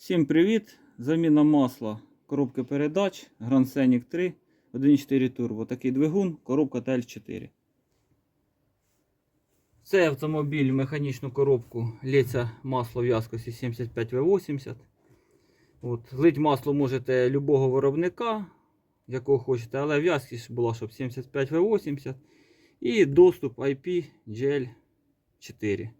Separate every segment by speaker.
Speaker 1: Всім привіт! Заміна масла коробки передач Grand Scenic 3 1.4 турбо. Такий двигун, коробка TL4. Цей автомобіль в механічну коробку лється масло в в'язкості 75V80. От, лить масло можете любого виробника, якого хочете, але в'язкість була, щоб 75V80 і доступ IP GL4.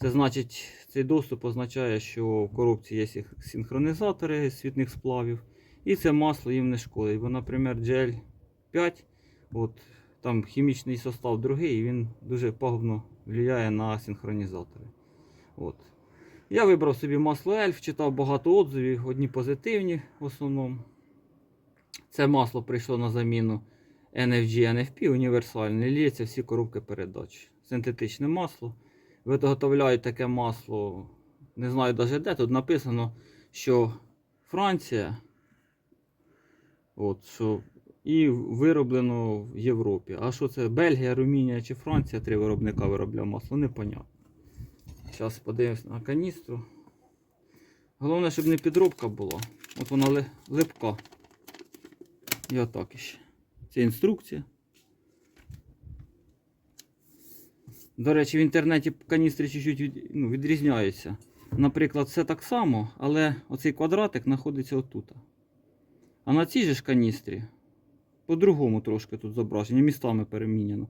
Speaker 1: Це значить, цей доступ означає, що в коробці є синхронізатори світних сплавів. І це масло їм не шкодить. Бо, наприклад, GL5, от, там хімічний состав другий, і він дуже пагубно впливає на синхронізатори. От. Я вибрав собі масло Ельф, читав багато отзивів, одні позитивні в основному. Це масло прийшло на заміну NFG NFP універсальне, лється всі коробки передач. Синтетичне масло виготовляють таке масло, не знаю навіть де, тут написано, що Франція, от, що, і вироблено в Європі. А що це Бельгія, Румунія чи Франція, три виробника виробляє масло, непонятно. Зараз подивимось на каністру. Головне, щоб не підробка була. От вона липка. І отак іще. Це інструкція. До речі, в інтернеті каністри чуть-чуть від, ну, відрізняються. Наприклад, все так само, але оцей квадратик знаходиться отут. А на цій же ж каністрі по-другому трошки тут зображення, містами переміняно.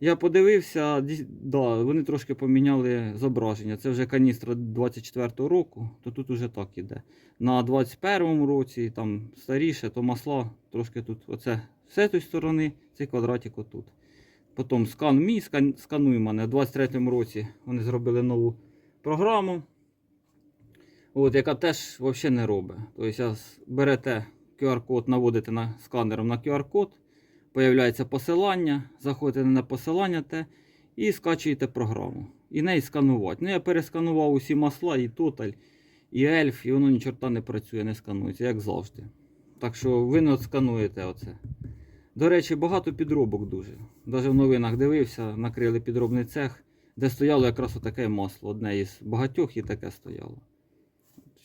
Speaker 1: Я подивився, да, вони трошки поміняли зображення. Це вже каністра 24-го року, то тут уже так іде. На 21-му році, там старіше, то масла трошки тут. Оце з цієї сторони, цей квадратик отут. Потім скан мій, скан, скануй мене. У 23-му році вони зробили нову програму, от, яка теж взагалі не робить. Тобто, берете QR-код, наводите на сканером на QR-код, появляється посилання, заходите на посилання те і скачуєте програму. І неї сканувати. Ну, я пересканував усі масла, і Total, і Elf, і воно ні чорта не працює, не сканується, як завжди. Так що ви не скануєте оце. До речі, багато підробок дуже. Навіть в новинах дивився, накрили підробний цех, де стояло якраз отаке масло. Одне із багатьох і таке стояло.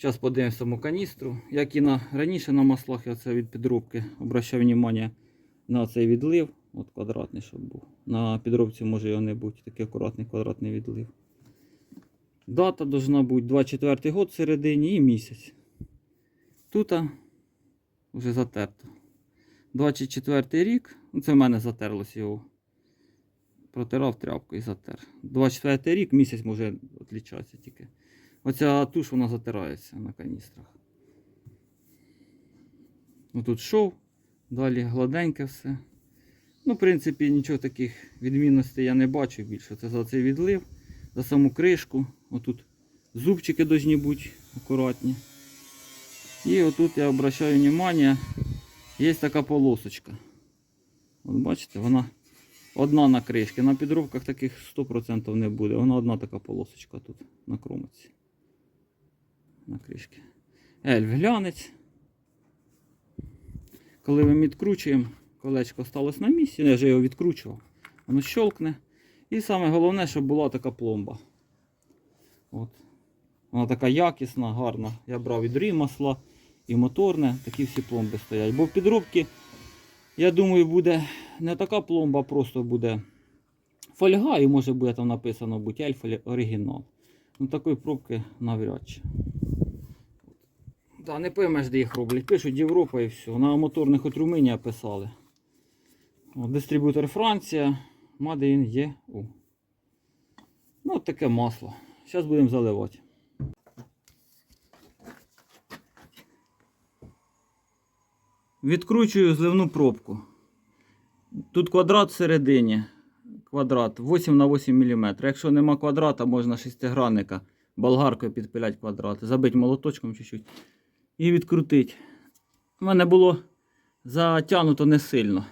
Speaker 1: Зараз подивимося саму каністру. Як і на, раніше на маслах, я це від підробки обращав увагу на цей відлив. От квадратний, щоб був. На підробці може його не бути. Такий акуратний квадратний відлив. Дата должна бути 24 год середині і місяць. Тут вже затерто. 24 рік, ну це в мене затерлось його. Протирав тряпкою і затер. 24 рік, місяць може відлічатися тільки. Оця туш вона затирається на каністрах. Тут шов, далі гладеньке все. Ну, в принципі, нічого таких відмінностей я не бачу більше. Це за цей відлив, за саму кришку. Отут зубчики повинні бути акуратні. І отут я обращаю увагу, є така полосочка. От бачите, вона одна на кришці. На підробках таких 100% не буде. Вона одна така полосочка тут на кромиці. На кришці. Ельф глянець. Коли ми відкручуємо, колечко сталося на місці, я вже його відкручував. Воно щелкне. І саме головне, щоб була така пломба. От. Вона така якісна, гарна. Я брав і масла, і моторне, такі всі пломби стоять. Бо в підробці, я думаю, буде не така пломба, а просто буде фольга, і може буде там написано будь оригінал. Ну такої пробки навряд чи. Да, не поймеш, де їх роблять. Пишуть Європа і все. На моторних от Румунія писали. От, дистриб'ютор Франція. Made in EU. Ну, таке масло. Зараз будемо заливати. Відкручую зливну пробку. Тут квадрат всередині. Квадрат 8 на 8 мм. Якщо нема квадрата, можна шестигранника болгаркою підпиляти квадрат. Забити молоточком чуть-чуть і відкрутити. У мене було затягнуто не сильно.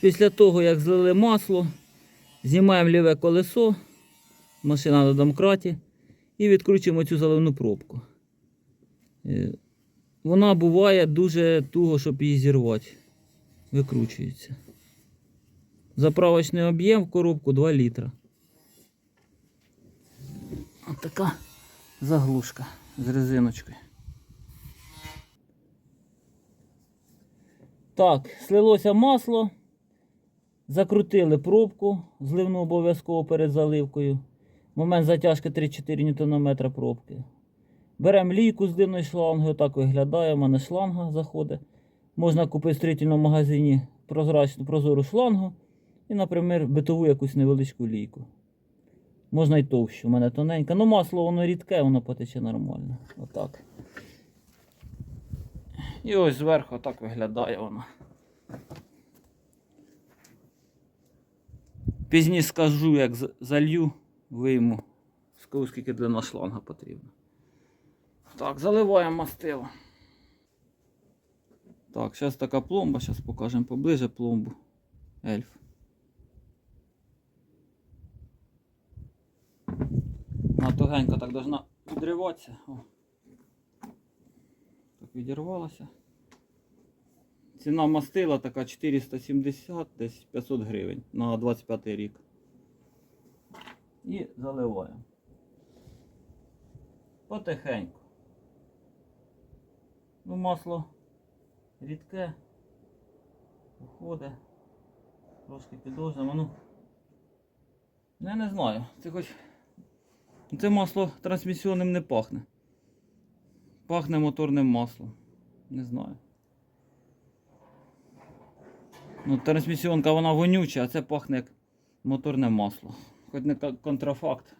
Speaker 1: Після того, як злили масло, знімаємо ліве колесо машина на домкраті. І відкручуємо цю заливну пробку. Е, Вона буває дуже туго, щоб її зірвати. Викручується. Заправочний об'єм в коробку 2 літра. Ось така заглушка з резиночкою. Так, слилося масло. Закрутили пробку, зливну обов'язково перед заливкою. Момент затяжки 3-4 Нм пробки. Беремо лійку з длинною шлангою, так виглядає. У мене шланга заходить. Можна купити в строїтельному магазині прозрачну прозору шлангу і, наприклад, битову якусь невеличку лійку. Можна й товщу, у мене тоненька. Ну масло воно рідке, воно потече нормально. Отак. І ось зверху так виглядає воно. Пізніше скажу, як залью, вийму, скажу, скільки длина шланга потрібна. Так, заливаємо мастило. Так, зараз така пломба, зараз покажемо поближе пломбу. Ельф. Вона тугенько так должна відриватися. О. Так відірвалася. Ціна мастила така 470, десь 500 гривень на 25 рік. І заливаємо. Потихеньку. Ну, масло рідке, уходить, трошки підложимо. Ну, я не знаю. Це хоч. Це масло трансмісіонним не пахне. Пахне моторним маслом. Не знаю. Ну, трансмісіонка вона вонюча, а це пахне як моторне масло. Хоч не контрафакт.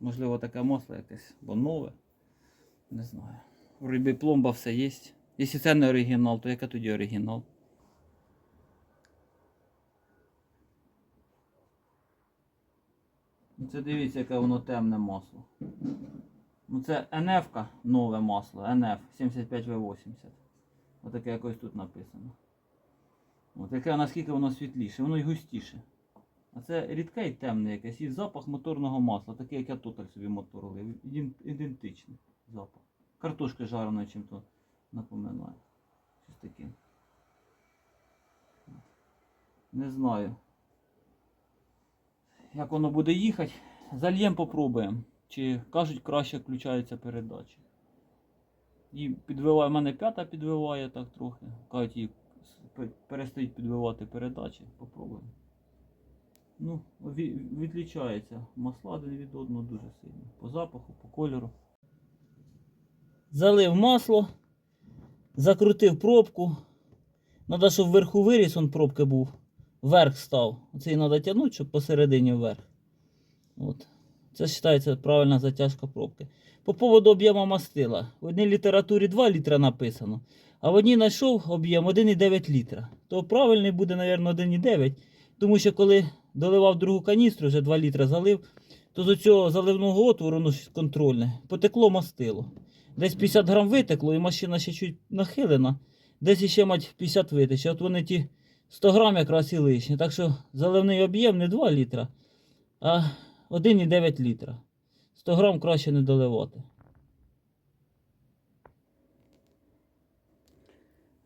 Speaker 1: Можливо, таке масло якесь, бо нове. Не знаю. У рибі пломба все є. Якщо це не оригінал, то яке тоді оригінал? Ну, Це дивіться, яке воно темне масло. Ну це НФ нове масло, NF 75V80. Отаке якось тут написано. От яке наскільки воно світліше, воно й густіше. А це рідке і темне якесь, і запах моторного масла, такий, як я тоталь собі мотор лив. Ідентичний запах. Картошки жареної чим-то напоминає. Щось таке. Не знаю. Як воно буде їхати, зальєм попробуємо. Чи кажуть, краще включаються передачі. І підвиває, в мене п'ята підвиває так трохи. Кажуть, її перестають підвивати передачі. Попробуємо. Ну, відлічається масла один від одного дуже сильно. По запаху, по кольору. Залив масло, закрутив пробку. Надо, щоб вверху виріс, он пробки був. Вверх став. Оце і треба тягнути, щоб посередині вверх. От. Це вважається правильна затяжка пробки. По поводу об'єму мастила. В одній літературі 2 літра написано, а в одній знайшов об'єм 1,9 літра. То правильний буде, мабуть, 1,9. Тому що коли доливав другу каністру, вже 2 літра залив, то з цього заливного отвору, ну, контрольне, потекло мастило. Десь 50 грам витекло, і машина ще чуть нахилена. Десь іще мать 50 витече. От вони ті 100 грам якраз і лишні. Так що заливний об'єм не 2 літра, а 1,9 літра. 100 грам краще не доливати.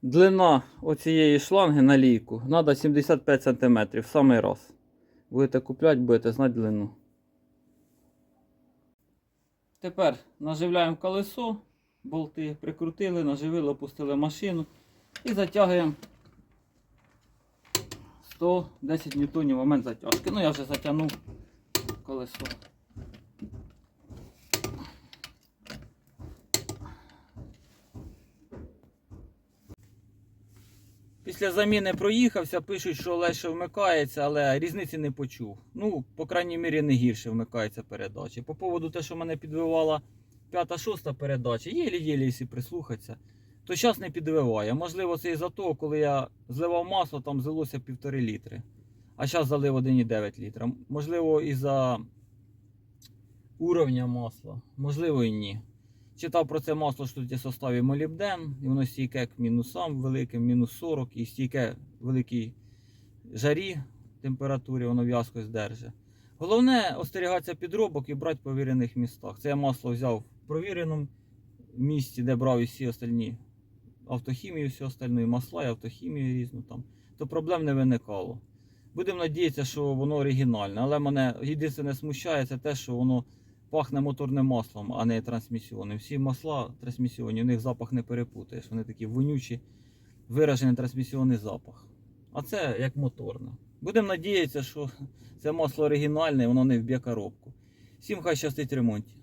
Speaker 1: Длина оцієї шланги на лійку треба 75 см в самий раз. Будете купляти, будете знати длину. Тепер наживляємо колесо, болти прикрутили, наживили, опустили машину і затягуємо 110 ньютонів момент затяжки. Ну я вже затягнув колесо. Після заміни проїхався, пишуть, що легше вмикається, але різниці не почув. Ну, по крайній мірі, не гірше вмикається передачі. По поводу те, що мене підвивала п'ята-шоста передача, єлі-єлі, якщо прислухатися, то зараз не підвиває. Можливо, це із-за того, коли я зливав масло, там злилося півтори літри. А зараз залив 1,9 літра. Можливо, із-за уровня масла, можливо і ні. Читав про це масло, що тут є в составі молібден, і воно стійке к мінусам великим, мінус 40, і стійке великій жарі температурі, воно в'язко здержить. Головне остерігатися підробок і брати в повірених містах. Це я масло взяв в провіреному місці, де брав і всі остальні автохімію, всю остальну, і масла, і автохімію різну там. То проблем не виникало. Будемо надіятися, що воно оригінальне. Але мене єдине смущає, це те, що воно пахне моторним маслом, а не трансмісіонним. Всі масла трансмісіонні, у них запах не перепутаєш. Вони такі вонючі, виражений трансмісіонний запах. А це як моторне. Будемо надіятися, що це масло оригінальне, воно не вб'є коробку. Всім хай щастить ремонті.